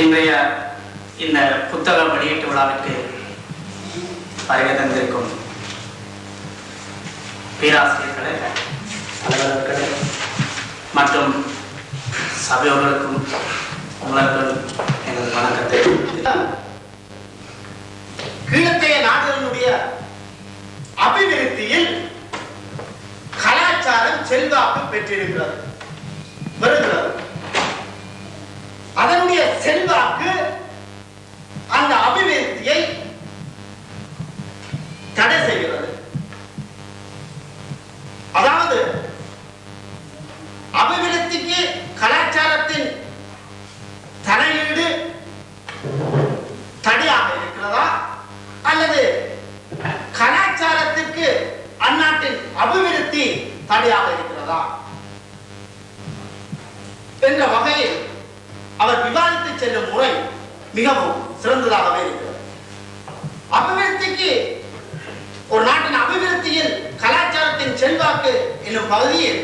இன்றைய இந்த புத்தக வெளியீட்டு விழாவிற்கு வருகை தந்திருக்கும் பேராசிரியர்களே அலுவலர்களே மற்றும் சபையோர்களுக்கும் உங்களுக்கும் எனது வணக்கத்தை கீழத்தைய நாடுகளினுடைய அபிவிருத்தியில் கலாச்சாரம் செல்வாக்கு பெற்றிருக்கிறது. அபிவிருத்திக்கு கலாச்சாரத்தின் தலையீடு தடையாக இருக்கிறதா? அல்லது கலாச்சாரத்திற்கு அந்நாட்டின் அபிவிருத்தி தடையாக இருக்கிறதா? என்ற வகையில் அவர் விவாதித்து செல்லும் முறை மிகவும் சிறந்ததாகவே இருக்கிறது. அபிவிருத்திக்கு ஒரு நாட்டின் அபிவிருத்தியில் கலாச்சாரத்தின் செல்வாக்கு என்னும் பகுதியில்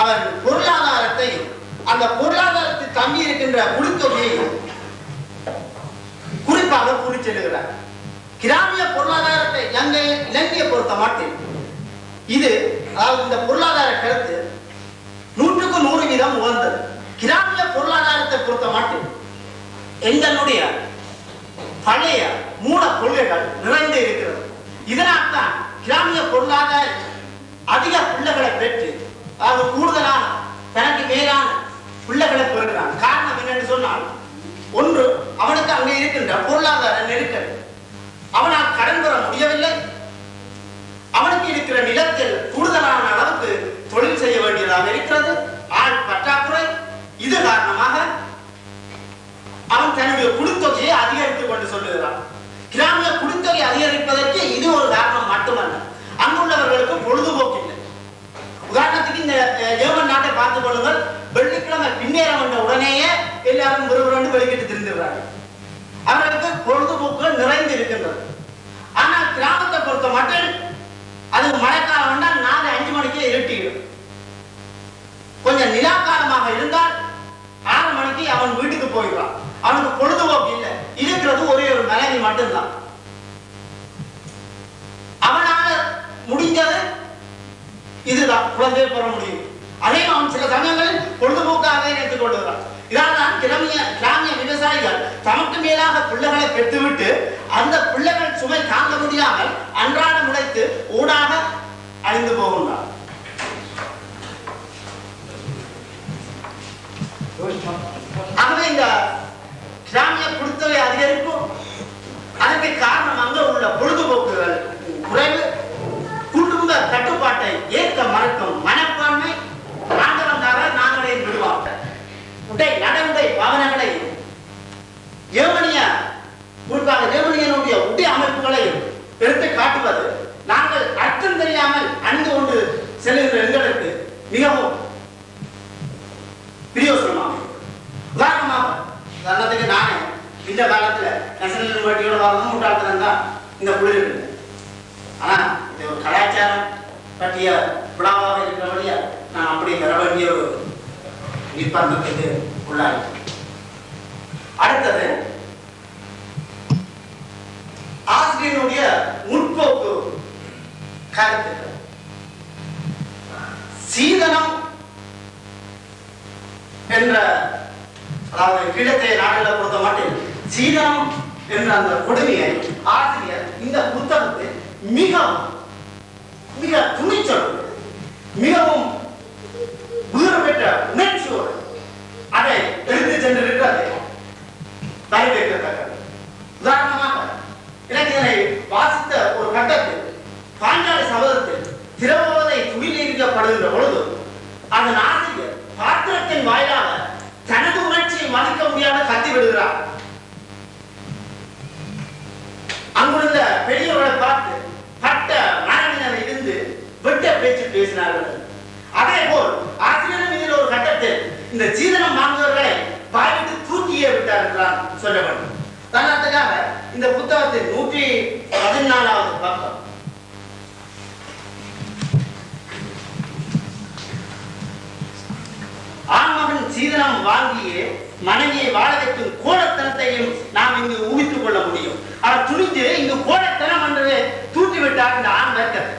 அவர் பொருளாதாரத்தையும் அந்த பொருளாதாரத்தில் தங்கி இருக்கின்ற முழுத்தொகையை குறிப்பாக கூறி செல்லுகிறார். கிராமிய பொருளாதாரத்தை இலங்கை இலங்கையை பொறுத்த மாட்டேன் இது அதாவது இந்த பொருளாதார கருத்து நூற்றுக்கு நூறு வீதம் உகந்தது. கிராமிய பொருளாதாரத்தை பொறுத்த மாட்டேன் எங்களுடைய பழைய மூல கொள்கைகள் நிறைந்து இருக்கிறது. இதனால் தான் கிராமிய பொருளாதார அதிக பிள்ளைகளை பெற்று அதாவது கூடுதலான தனக்கு மேல பிள்ளைகளை பெறுகிறான். காரணம் என்னன்னு சொன்னால் ஒன்று அவனுக்கு அங்கே இருக்கின்ற பொருளாதார நெருக்கடி. அவனால் கடன் பெற முடியவில்லை. அவனுக்கு இருக்கிற நிலத்தில் கூடுதலான அளவுக்கு தொழில் செய்ய வேண்டியதாக இருக்கிறது. ஆள் பற்றாக்குறை. இது காரணமாக அவன் தன்னுடைய குடித்தொகையை அதிகரித்துக் கொண்டு வெள்ளிக்கிழமை வந்த உடனேயே எல்லாரும் ஒருவரோடு வெளிக்கிட்டு திருந்துகிறார்கள் அவர்களுக்கு பொழுதுபோக்குகள் நிறைந்து இருக்கின்றது. ஆனால் கிராமத்தை பொறுத்த மட்டும் அது மழைக்காலம் வந்தால் நாலு அஞ்சு மணிக்கே இருட்டிடும். கொஞ்சம் நிலாக்காலமாக இருந்தால் ஆறு மணிக்கு அவன் வீட்டுக்கு போயிடுவான். அவனுக்கு பொழுதுபோக்கு இல்லை. இருக்கிறது ஒரே ஒரு மனைவி மட்டும்தான். அவனால முடிஞ்சது இதுதான். குழந்தை பெற முடியும். அதே அவன் சில சமயங்களில் பொழுதுபோக்காக எடுத்துக் கொள்கிறான் இதால் கிராமிய கிராமிய விவசாயிகள் தமக்கு மேலாக பிள்ளைகளை பெற்றுவிட்டு அந்த பிள்ளைகள் சுமை தாங்க முடியாமல் அன்றாடம் உழைத்து ஊடாக அழிந்து போகின்றார் உடை நடவுடை பாவனைகளை ஜெர்மனிய குறிப்பாக ஜெர்மனியனுடைய உடை அமைப்புகளை எடுத்து காட்டுவது நாங்கள் அர்த்தம் தெரியாமல் அணிந்து கொண்டு செல்லுகிற எங்களுக்கு மிகவும் பிரியோசனமாக உதாரணமாக உதாரணத்துக்கு நானே இந்த காலத்துல நேஷனல் யூனிவர்சிட்டியோட வரணும் முட்டாள்தனம் தான் இந்த குளிர் ஆனா இது ஒரு கலாச்சாரம் பற்றிய விழாவாக இருக்கிறபடியா நான் அப்படி பெற வேண்டிய ஒரு நிர்பந்தத்துக்கு உள்ளாய். அடுத்தது ஆசிரியனுடைய முற்போக்கு கருத்துக்கள். சீதனம் என்ற அதாவது கீழத்தை நாடுகளை பொறுத்த மாட்டேன் சீதனம் என்ற அந்த கொடுமையை ஆசிரியர் இந்த புத்தகத்தில் மிகவும் மிக துணிச்சல் மிகவும் வீறு பெற்ற உணர்ச்சியோடு அதை எடுத்து சென்றிருக்கிறது வரவேற்கத்தக்கது உதாரணமாக எனக்கு இதனை வாசித்த ஒரு கட்டத்தில் பாஞ்சாலி சபதத்தில் திரவதை துயிலிருக்கப்படுகின்ற பொழுது அதன் ஆசிரியர் பாத்திரத்தின் வாயிலாக தனது உணர்ச்சியை மதிக்க முடியாத கத்தி விடுகிறார். அங்குள்ள பெரியவர்களை பார்த்து பட்ட மனநிலை இருந்து வெட்ட பேச்சு பேசினார்கள் அதே போல் ஆசிரியரும் இதில் ஒரு கட்டத்தில் இந்த சீதனம் வாங்குவர்களை வாய்விட்டு தூக்கியே சொல்லப்படும் இந்த புத்தகத்தின் நூற்றி பதினாலாவது பக்கம். ஆன்மகன் சீதனம் வாங்கியே மனைவியை வாழ வைக்கும் கோலத்தனத்தையும் நாம் இங்கு ஊகித்துக் கொள்ள முடியும். அவர் துணிந்து இங்கு கோலத்தனம் என்று தூற்றி விட்டார் இந்த ஆண் வர்க்கத்தை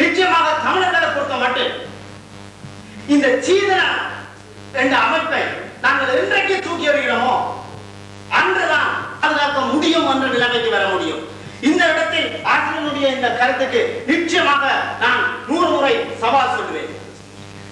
நிச்சயமாக தமிழர்களை பொறுத்த மட்டும் இந்த சீதன என்ற அமைப்பை நாங்கள் இன்றைக்கு தூக்கி எறிகிறோமோ அன்றுதான் பாதுகாக்க முடியும் என்ற நிலைமைக்கு வர முடியும். இந்த இடத்தில் ஆசிரியனுடைய இந்த கருத்துக்கு நிச்சயமாக நான் நூறு முறை சவால் சொல்லுவேன்